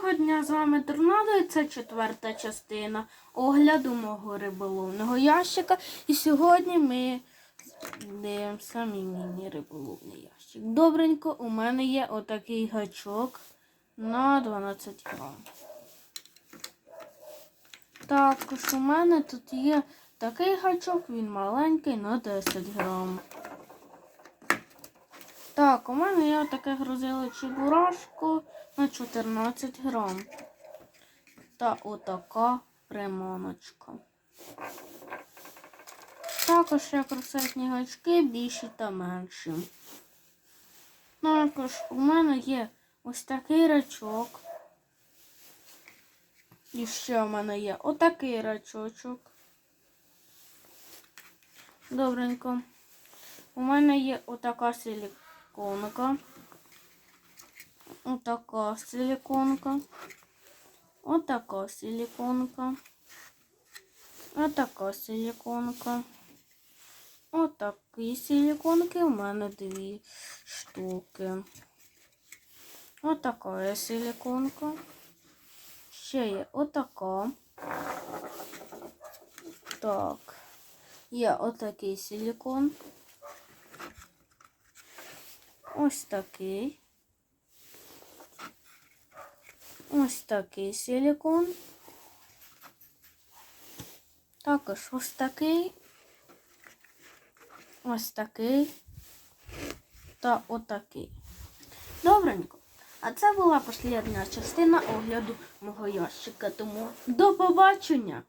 Доброго дня, з вами Торнадо і це четверта частина огляду мого риболовного ящика. І сьогодні ми дивимося мій міні-риболовний ящик. Добренько, у мене є отакий гачок на 12 грам. Також у мене тут є такий гачок, він маленький на 10 грам. Так, у мене є таке грузило чебурашку на 14 грам. Та отака приманочка. Також є красивні гачки більші та менші. Також у мене є ось такий рачок. І ще у мене є отакий рачочок. Добренько. У мене є отака силіконка. Отака силіконка. Отака силіконка. Отака силіконка. Отакі силіконки у мене дві штуки. Отака є силіконка. Ще є отака. Так. Є отакий силікон. Ось такий. Ось такий силікон. Також ось такий. Ось такий. Та отакий. Добренько. А це була остання частина огляду мого ящика. Тому до побачення!